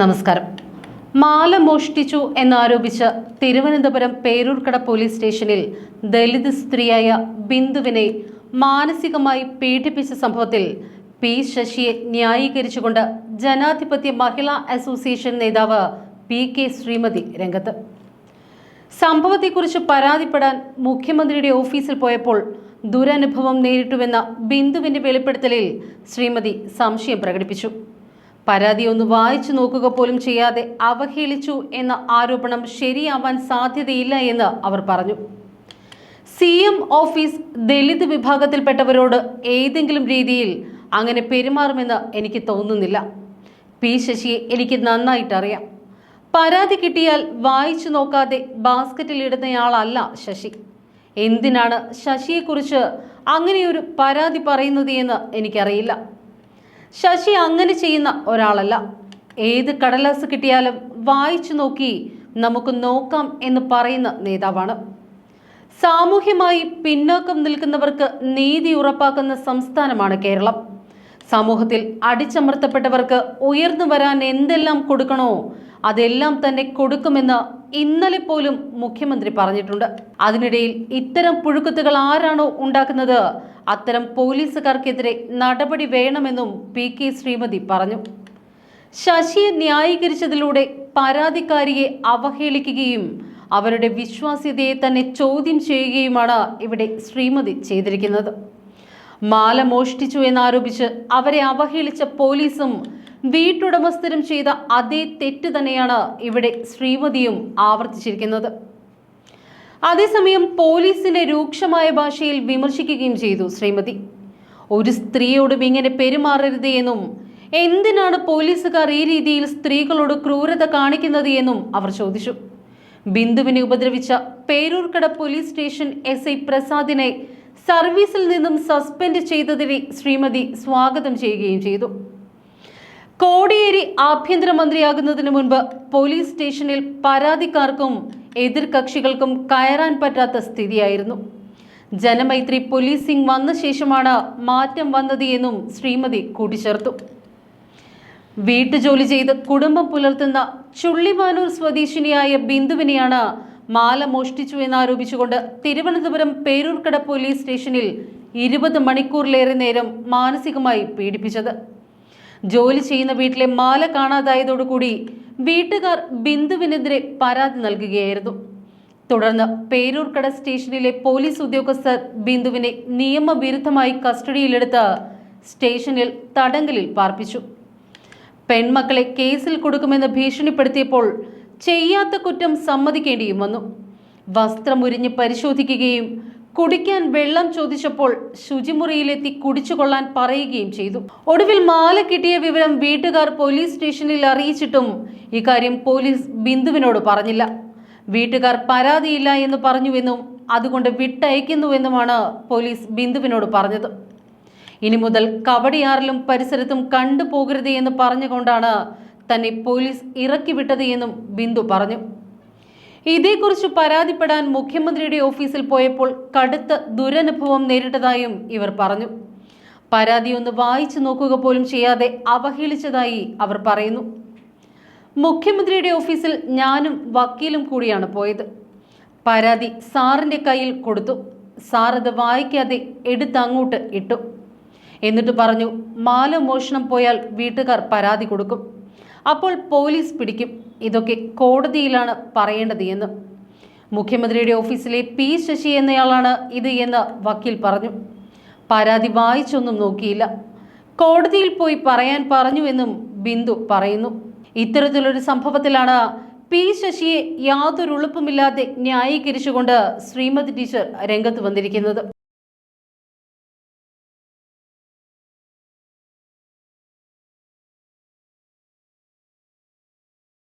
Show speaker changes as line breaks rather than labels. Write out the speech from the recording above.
നമസ്കാരം. മാല മോഷ്ടിച്ചു എന്നാരോപിച്ച് തിരുവനന്തപുരം പേരൂർക്കട പോലീസ് സ്റ്റേഷനിൽ ദളിത് സ്ത്രീയായ ബിന്ദുവിനെ മാനസികമായി പീഡിപ്പിച്ച സംഭവത്തിൽ പി ശശിയെ ന്യായീകരിച്ചുകൊണ്ട് ജനാധിപത്യ മഹിളാ അസോസിയേഷൻ നേതാവ് പി കെ ശ്രീമതി രംഗത്ത്. സംഭവത്തെക്കുറിച്ച് പരാതിപ്പെടാൻ മുഖ്യമന്ത്രിയുടെ ഓഫീസിൽ പോയപ്പോൾ ദുരനുഭവം നേരിട്ടുവെന്ന ബിന്ദുവിന്റെ വെളിപ്പെടുത്തലിൽ ശ്രീമതി സംശയം പ്രകടിപ്പിച്ചു. പരാതി ഒന്ന് വായിച്ചു നോക്കുക പോലും ചെയ്യാതെ അവഹേളിച്ചു എന്ന ആരോപണം ശരിയാവാൻ സാധ്യതയില്ല എന്ന് അവർ പറഞ്ഞു. സി എം ഓഫീസ് ദളിത് വിഭാഗത്തിൽപ്പെട്ടവരോട് ഏതെങ്കിലും രീതിയിൽ അങ്ങനെ പെരുമാറുമെന്ന് എനിക്ക് തോന്നുന്നില്ല. പി ശശിയെ എനിക്ക് നന്നായിട്ടറിയാം പരാതി കിട്ടിയാൽ വായിച്ചു നോക്കാതെ ബാസ്ക്കറ്റിൽ ഇടുന്നയാളല്ല ശശി. എന്തിനാണ് ശശിയെക്കുറിച്ച് അങ്ങനെയൊരു പരാതി പറയുന്നത് എന്ന് എനിക്കറിയില്ല. ശശി അങ്ങനെ ചെയ്യുന്ന ഒരാളല്ല. ഏത് കടലാസ് കിട്ടിയാലും വായിച്ചു നോക്കി നമുക്ക് നോക്കാം എന്ന് പറയുന്ന നേതാവാണ്. സാമൂഹ്യമായി പിന്നോക്കം നിൽക്കുന്നവർക്ക് നീതി ഉറപ്പാക്കുന്ന സംസ്ഥാനമാണ് കേരളം. സമൂഹത്തിൽ അടിച്ചമർത്തപ്പെട്ടവർക്ക് ഉയർന്നു വരാൻ എന്തെല്ലാം കൊടുക്കണോ അതെല്ലാം തന്നെ കൊടുക്കുമെന്ന് ഇന്നലെ പോലും മുഖ്യമന്ത്രി പറഞ്ഞിട്ടുണ്ട്. അതിനിടയിൽ ഇത്തരം പുഴുക്കത്തുകൾ ആരാണോ ഉണ്ടാക്കുന്നത് അത്തരം പോലീസുകാർക്കെതിരെ നടപടി വേണമെന്നും പി കെ ശ്രീമതി പറഞ്ഞു. ശശിയെ ന്യായീകരിച്ചതിലൂടെ പരാതിക്കാരിയെ അവഹേളിക്കുകയും അവരുടെ വിശ്വാസ്യതയെ തന്നെ ചോദ്യം ചെയ്യുകയുമാണ് ഇവിടെ ശ്രീമതി ചെയ്തിരിക്കുന്നത്. മാല മോഷ്ടിച്ചു എന്നാരോപിച്ച് അവരെ അവഹേളിച്ച പോലീസും വീട്ടുടമസ്ഥരും ചെയ്ത അതേ തെറ്റ് തന്നെയാണ് ഇവിടെ ശ്രീമതിയും ആവർത്തിച്ചിരിക്കുന്നത്. അതേസമയം പോലീസിനെ രൂക്ഷമായ ഭാഷയിൽ വിമർശിക്കുകയും ചെയ്തു ശ്രീമതി. ഒരു സ്ത്രീയോടും ഇങ്ങനെ പെരുമാറരുത് എന്നും എന്തിനാണ് പോലീസുകാർ ഈ രീതിയിൽ സ്ത്രീകളോട് ക്രൂരത കാണിക്കുന്നത് എന്നും അവർ ചോദിച്ചു. ബിന്ദുവിനെ ഉപദ്രവിച്ച Peroorkada police station S I പ്രസാദിനെ സർവീസിൽ നിന്നും സസ്പെൻഡ് ചെയ്തതിനെ ശ്രീമതി സ്വാഗതം ചെയ്യുകയും ചെയ്തു. കോടിയേരി ആഭ്യന്തരമന്ത്രിയാകുന്നതിന് മുൻപ് പോലീസ് സ്റ്റേഷനിൽ പരാതിക്കാർക്കും എതിർകക്ഷികൾക്കും കയറാൻ പറ്റാത്ത സ്ഥിതിയായിരുന്നു. ജനമൈത്രി പോലീസിംഗ് വന്ന ശേഷമാണ് മാറ്റം വന്നത് എന്നും ശ്രീമതി കൂട്ടിച്ചേർത്തു. വീട്ടുജോലി ചെയ്ത് കുടുംബം പുലർത്തുന്ന ചുള്ളിമാനൂർ സ്വദേശിനിയായ ബിന്ദുവിനെയാണ് മാല മോഷ്ടിച്ചു എന്നാരോപിച്ചുകൊണ്ട് തിരുവനന്തപുരം പേരൂർക്കട പോലീസ് സ്റ്റേഷനിൽ ഇരുപത് മണിക്കൂറിലേറെ നേരം മാനസികമായി പീഡിപ്പിച്ചത്. ജോലി ചെയ്യുന്ന വീട്ടിലെ മാല കാണാതായതോടുകൂടി വീട്ടുകാർ ബിന്ദുവിനെതിരെ പരാതി നൽകുകയായിരുന്നു. തുടർന്ന് പേരൂർക്കട സ്റ്റേഷനിലെ പോലീസ് ഉദ്യോഗസ്ഥർ ബിന്ദുവിനെ നിയമവിരുദ്ധമായി കസ്റ്റഡിയിലെടുത്ത് സ്റ്റേഷനിൽ തടങ്കലിൽ പാർപ്പിച്ചു. പെൺമക്കളെ കേസിൽ കൊടുക്കുമെന്ന് ഭീഷണിപ്പെടുത്തിയപ്പോൾ ചെയ്യാത്ത കുറ്റം സമ്മതിക്കേണ്ടിയും വന്നു. വസ്ത്രമുരിഞ്ഞ് പരിശോധിക്കുകയും കുടിക്കാൻ വെള്ളം ചോദിച്ചപ്പോൾ ശുചിമുറിയിലെത്തി കുടിച്ചുകൊള്ളാൻ പറയുകയും ചെയ്തു. ഒടുവിൽ മാല കിട്ടിയ വിവരം വീട്ടുകാർ പോലീസ് സ്റ്റേഷനിൽ അറിയിച്ചിട്ടും ഇക്കാര്യം പോലീസ് ബിന്ദുവിനോട് പറഞ്ഞില്ല. വീട്ടുകാർ പരാതിയില്ല എന്ന് പറഞ്ഞുവെന്നും അതുകൊണ്ട് വിട്ടയക്കുന്നുവെന്നുമാണ് പോലീസ് ബിന്ദുവിനോട് പറഞ്ഞത്. ഇനി മുതൽ കവടിയാറിലും പരിസരത്തും കണ്ടുപോകരുത് എന്ന് പറഞ്ഞുകൊണ്ടാണ് തന്നെ പോലീസ് ഇറക്കി വിട്ടത് എന്നും ബിന്ദു പറഞ്ഞു. ഇതേക്കുറിച്ച് പരാതിപ്പെടാൻ മുഖ്യമന്ത്രിയുടെ ഓഫീസിൽ പോയപ്പോൾ കടുത്ത ദുരനുഭവം നേരിട്ടതായും ഇവർ പറഞ്ഞു. പരാതി ഒന്ന് വായിച്ചു നോക്കുക പോലും ചെയ്യാതെ അവഹേളിച്ചതായി അവർ പറയുന്നു. മുഖ്യമന്ത്രിയുടെ ഓഫീസിൽ ഞാനും വക്കീലും കൂടിയാണ് പോയത്. പരാതി സാറിന്റെ കയ്യിൽ കൊടുത്തു. സാർ അത് വായിക്കാതെ എടുത്തങ്ങോട്ട് ഇട്ടു. എന്നിട്ട് പറഞ്ഞു മാല മോഷണം പോയാൽ വീട്ടുകാർ പരാതി കൊടുക്കും. അപ്പോൾ പോലീസ് പിടിക്കും. ഇതൊക്കെ കോടതിയിലാണ് പറയേണ്ടത് എന്ന്. മുഖ്യമന്ത്രിയുടെ ഓഫീസിലെ പി ശശി എന്നയാളാണ് ഇത് എന്ന് വക്കീൽ പറഞ്ഞു. പരാതി വായിച്ചൊന്നും നോക്കിയില്ല. കോടതിയിൽ പോയി പറയാൻ പറഞ്ഞു എന്നും ബിന്ദു പറയുന്നു. ഇത്തരത്തിലൊരു സംഭവത്തിലാണ് പി ശശിയെ യാതൊരു ഉളുപ്പുമില്ലാതെ ന്യായീകരിച്ചുകൊണ്ട് ശ്രീമതി ടീച്ചർ രംഗത്ത് വന്നിരിക്കുന്നത്.